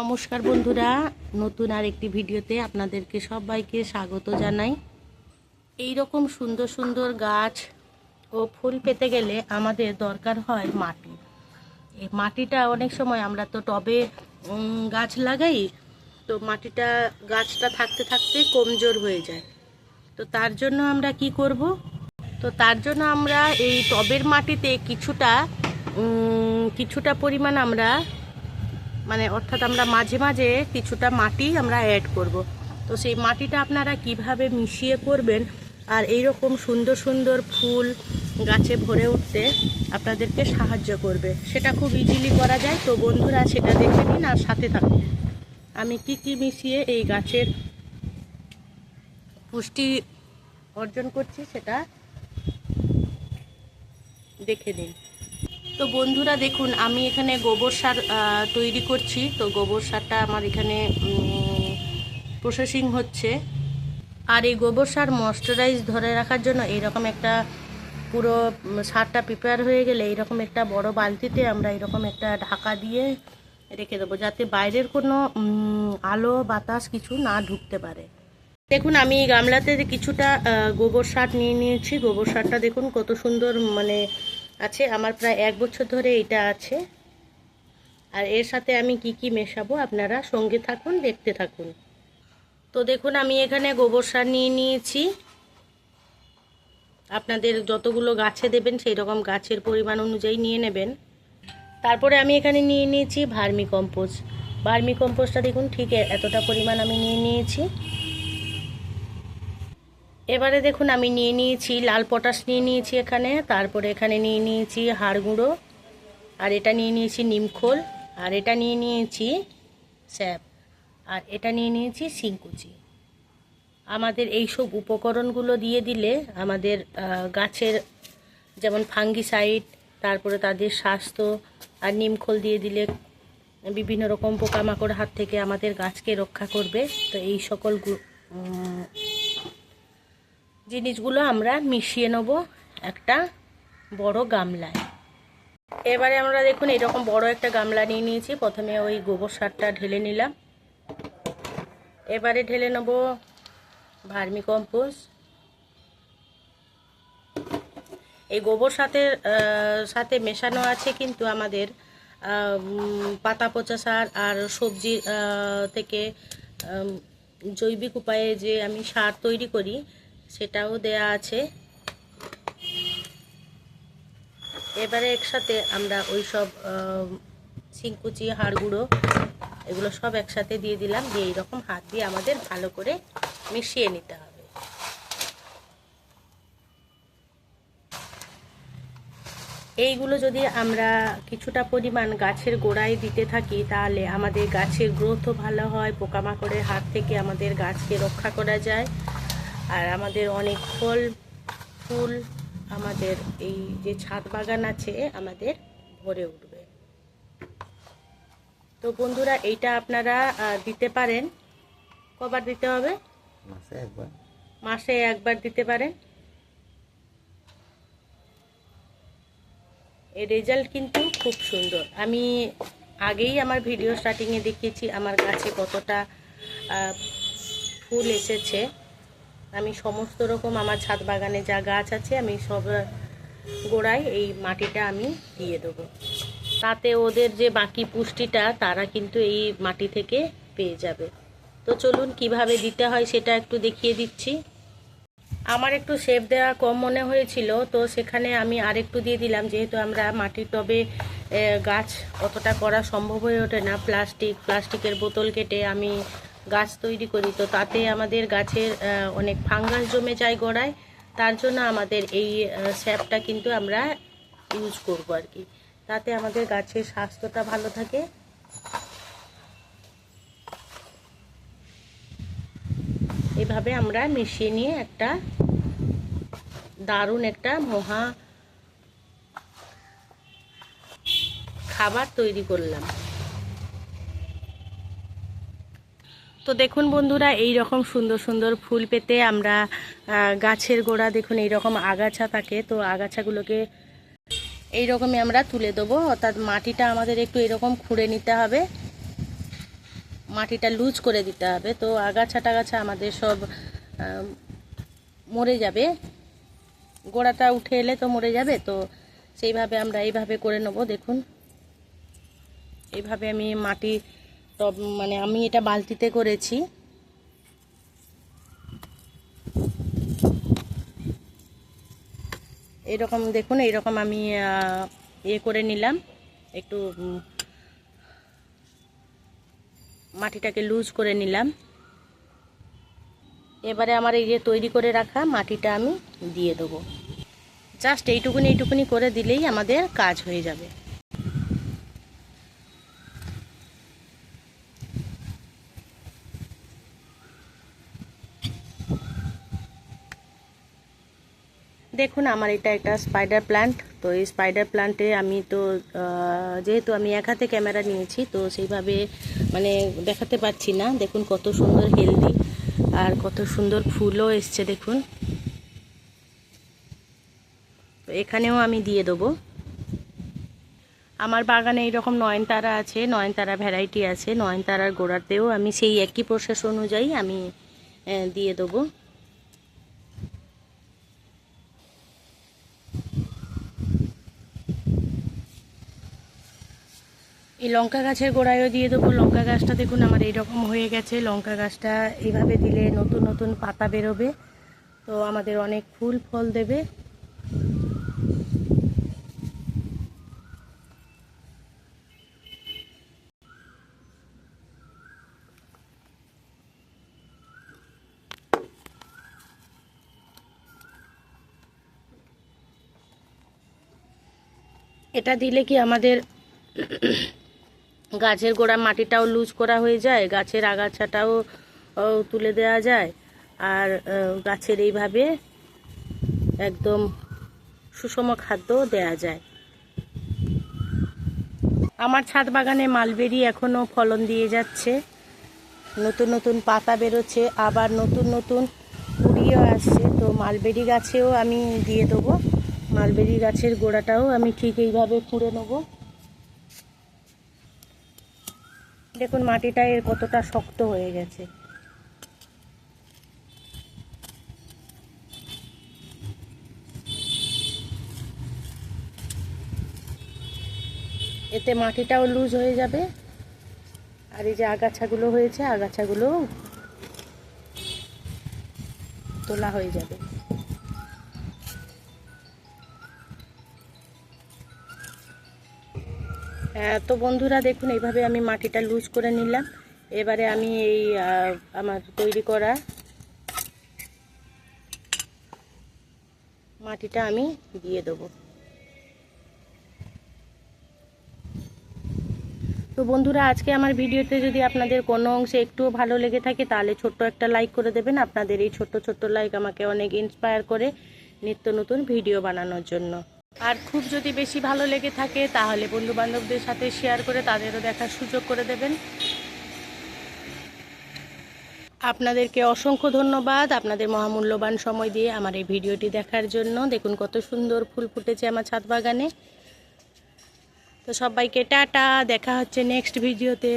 নমস্কার বন্ধুরা, নতুন আর একটি ভিডিওতে আপনাদেরকে সবাইকে স্বাগত জানাই। এই রকম সুন্দর সুন্দর গাছ ও ফুল পেতে গেলে আমাদের দরকার হয় মাটি। এই মাটিটা অনেক সময় আমরা তো টবে গাছ লাগাই, তো মাটিটা, গাছটা থাকতে থাকতে কমজোর হয়ে যায়। তো তার জন্য আমরা কি করব? তো তার জন্য আমরা এই টবের মাটিতে কিছুটা কিছুটা পরিমাণ আমরা মানে অর্থাৎ আমরা মাঝে মাঝে কিছুটা মাটি আমরা অ্যাড করব। তো সেই মাটিটা আপনারা কীভাবে মিশিয়ে করবেন আর এই রকম সুন্দর সুন্দর ফুল গাছে ভরে উঠতে আপনাদেরকে সাহায্য করবে। সেটা খুব ইজিলি করা যায়। তো বন্ধুরা সেটা দেখে নিন আর সাথে থাকুন। আমি কি কি মিশিয়ে এই গাছের পুষ্টি অর্জন করছি সেটা দেখে নিন। তো বন্ধুরা দেখুন, আমি এখানে গোবর সার তৈরি করছি। তো গোবর সারটা আমার এখানে প্রসেসিং হচ্ছে। আর এই গোবর সার ময়শ্চারাইজ ধরে রাখার জন্য এইরকম একটা পুরো সারটা প্রিপেয়ার হয়ে গেলে এইরকম একটা বড় বালতিতে আমরা এরকম একটা ঢাকা দিয়ে রেখে দেবো, যাতে বাইরের কোনো আলো, বাতাস কিছু না ঢুকতে পারে। দেখুন, আমি গামলাতে কিছুটা গোবর সার নিয়ে নিয়েছি। গোবর সারটা দেখুন কত সুন্দর মানে আছে, আমার প্রায় এক বছর ধরে এটা আছে। আর এর সাথে আমি কি কি মেশাবো আপনারা সঙ্গে থাকুন, দেখতে থাকুন। তো দেখুন, আমি এখানে গোবর সার নিয়ে নিয়েছি। আপনাদের যতগুলো গাছে দেবেন সেই রকম গাছের পরিমাণ অনুযায়ী নিয়ে নেবেন। তারপরে আমি এখানে নিয়ে নিয়েছি ভার্মি কম্পোস্ট। ভার্মি কম্পোস্টটা দেখুন, ঠিক এতটা পরিমাণ আমি নিয়ে নিয়েছি। এবারে দেখুন, আমি নিয়ে নিয়েছি, লাল পটাশ নিয়ে নিয়েছি এখানে, তারপরে এখানে নিয়ে নিয়েছি হাড় গুঁড়ো, আর এটা নিয়ে নিয়েছি নিমখোল আর এটা নিয়ে নিয়েছি স্যাপ, আর এটা নিয়ে নিয়েছি শিংকুচি আমাদের এই সব উপকরণগুলো দিয়ে দিলে আমাদের গাছের যেমন ফাঙ্গিসাইড, তারপরে তাদের স্বাস্থ্য, আর নিমখোল দিয়ে দিলে বিভিন্ন রকম পোকামাকড় হাত থেকে আমাদের গাছকে রক্ষা করবে। তো এই সকল জিনিসগুলো আমরা মিশিয়ে নেব একটা বড় গামলায়। এবারে আমরা দেখুন এরকম বড় একটা গামলা নিয়ে নিয়েছি। প্রথমে ওই গোবর সারটা ঢেলে নিলাম। এবারে ঢেলে নেব ভার্মি কম্পোস্ট। এই গোবর সাথে সাথে মেশানো আছে কিন্তু আমাদের পাতা পচা সার আর সবজি থেকে জৈবিক উপায়ে যে আমি সার তৈরি করি সেটাও দেয়া আছে। এবারে একসাথে আমরা ওই সব শিংকুচি হাড় গুঁড়ো এগুলো সব একসাথে দিয়ে দিলাম। দিয়ে এইরকম হাত দিয়ে আমাদের ভালো করে মিশিয়ে নিতে হবে। এইগুলো যদি আমরা কিছুটা পরিমাণ গাছের গোড়ায় দিতে থাকি, তাহলে আমাদের গাছের গ্রোথও ভালো হয়, পোকামাকড়ের হাত থেকে আমাদের গাছকে রক্ষা করা যায়। আর আমাদের অনেক ফল ফুল আমাদের এই যে ছাদ বাগান আছে আমাদের ভরে উঠবে। তো বন্ধুরা এইটা আপনারা দিতে পারেন। কবার দিতে হবে? মাসে একবার। মাসে একবার দিতে পারেন। এর রেজাল্ট কিন্তু খুব সুন্দর। আমি আগেই আমার ভিডিও স্টার্টিংয়ে দেখিয়েছি আমার গাছে কতটা ফুল এসেছে। আমি সমস্ত রকম আমার ছাদ বাগানে যা গাছ আছে, আমি সব গোড়ায় এই মাটিটা আমি দিয়ে দেবো। তাতে ওদের যে বাকি পুষ্টিটা, তারা কিন্তু এই মাটি থেকে পেয়ে যাবে। তো চলুন কীভাবে দিতে হয় সেটা একটু দেখিয়ে দিচ্ছি। আমার একটু শেপ দেওয়া কম মনে হয়েছিল, তো সেখানে আমি আরেকটু দিয়ে দিলাম, যেহেতু আমরা মাটির টবে গাছ অতটা করা সম্ভব হয়ে ওঠে না। প্লাস্টিক, প্লাস্টিকের বোতল কেটে আমি গাছ তৈরি করি। তো তাতে আমাদের গাছের অনেক ফাঙ্গাস জমে যায় গোড়ায়। তার জন্য আমাদের এই স্যাপটা কিন্তু আমরা ইউজ করব আর কি। তাতে আমাদের গাছের স্বাস্থ্যটা ভালো থাকে। এভাবে আমরা মিশিয়ে নিয়ে একটা দারুণ একটা মহা খাবার তৈরি করলাম। তো দেখুন বন্ধুরা এই রকম সুন্দর সুন্দর ফুল পেতে আমরা গাছের গোড়া দেখুন এই রকম আগাছা থাকে, তো আগাছাগুলোকে এই রকমই আমরা তুলে দেবো। অর্থাৎ মাটিটা আমাদের একটু এরকম খুঁড়ে নিতে হবে। মাটিটা লুজ করে দিতে হবে। তো আগাছা টাগাছা আমাদের সব মরে যাবে। গোড়াটা উঠে এলে তো মরে যাবে, তো সেইভাবে আমরা এইভাবে করে নেব। দেখুন, এইভাবে আমি মাটি টব মানে আমি এটা বালতিতে করেছি। এরকম দেখুন এইরকম আমি ইয়ে করে নিলাম। একটু মাটিটাকে লুজ করে নিলাম। এবারে আমার এই যে তৈরি করে রাখা মাটিটা আমি দিয়ে দেবো। জাস্ট এইটুকুনি এইটুকুনি করে দিলেই আমাদের কাজ হয়ে যাবে। দেখুন, আমার এটা একটা স্পাইডার প্ল্যান্ট তো এই স্পাইডার প্ল্যান্টে আমি তো যেহেতু আমি এক হাতে ক্যামেরা নিয়েছি, তো সেইভাবে মানে দেখাতে পারছি না। দেখুন কত সুন্দর হেলদি আর কত সুন্দর ফুলও এসছে, দেখুন। তো এখানেও আমি দিয়ে দেবো। আমার বাগানে এইরকম নয়নতারা আছে নয়নতারা ভ্যারাইটি আছে নয়নতারার গোড়াতেও আমি সেই একই প্রসেস অনুযায়ী আমি দিয়ে দেবো। এই লঙ্কা গাছের গোড়ায়ও দিয়ে দেবো। লঙ্কা গাছটা দেখুন আমার এইরকম হয়ে গেছে। লঙ্কা গাছটা এইভাবে দিলে নতুন নতুন পাতা বেরোবে। তো আমাদের অনেক ফুল, ফল দেবে। এটা দিলে কি আমাদের গাছের গোড়া মাটিটাও লুজ করা হয়ে যায়, গাছের আগাছাটাও তুলে দেওয়া যায়। আর গাছের এইভাবে একদম সুষম খাদ্য দেয়া যায়। আমার ছাদ বাগানে মালবেরি এখনও ফলন দিয়ে যাচ্ছে। নতুন নতুন পাতা বেরোচ্ছে, আবার নতুন নতুন কুড়িও আসছে। তো মালবেরি গাছেও আমি দিয়ে দেবো। মালবেরি গাছের গোড়াটাও আমি ঠিক এইভাবে খুঁড়ে নেব। দেখুন, মাটিটা এর কতটা শক্ত হয়ে গেছে। এতে মাটিটাও লুজ হয়ে যাবে। আর এই যে আগাছাগুলো হয়েছে, আগাছাগুলো তোলা হয়ে যাবে। তো বন্ধুরা দেখুন, এইভাবে আমি মাটিটা লুজ করে নিলাম। এবারে আমি এই আমার তৈরি করা মাটিটা আমি দিয়ে দেবো। তো বন্ধুরা, আজকে আমার ভিডিওতে যদি আপনাদের কোনো অংশে একটুও ভালো লেগে থাকে, তাহলে ছোট্ট একটা লাইক করে দেবেন। আপনাদের এই ছোট্ট ছোট্ট লাইক আমাকে অনেক ইন্সপায়ার করে নিত্য নতুন ভিডিও বানানোর জন্য। আর খুব যদি বেশি ভালো লেগে থাকে, তাহলে বন্ধু বান্ধবদের সাথে শেয়ার করে তাদেরও দেখার সুযোগ করে দেবেন। আপনাদেরকে অসংখ্য ধন্যবাদ আপনাদের মহামূল্যবান সময় দিয়ে আমার এই ভিডিওটি দেখার জন্য। দেখুন কত সুন্দর ফুল ফুটেছে আমার ছাদ বাগানে। তো সবাইকে টাটা, দেখা হচ্ছে নেক্সট ভিডিওতে।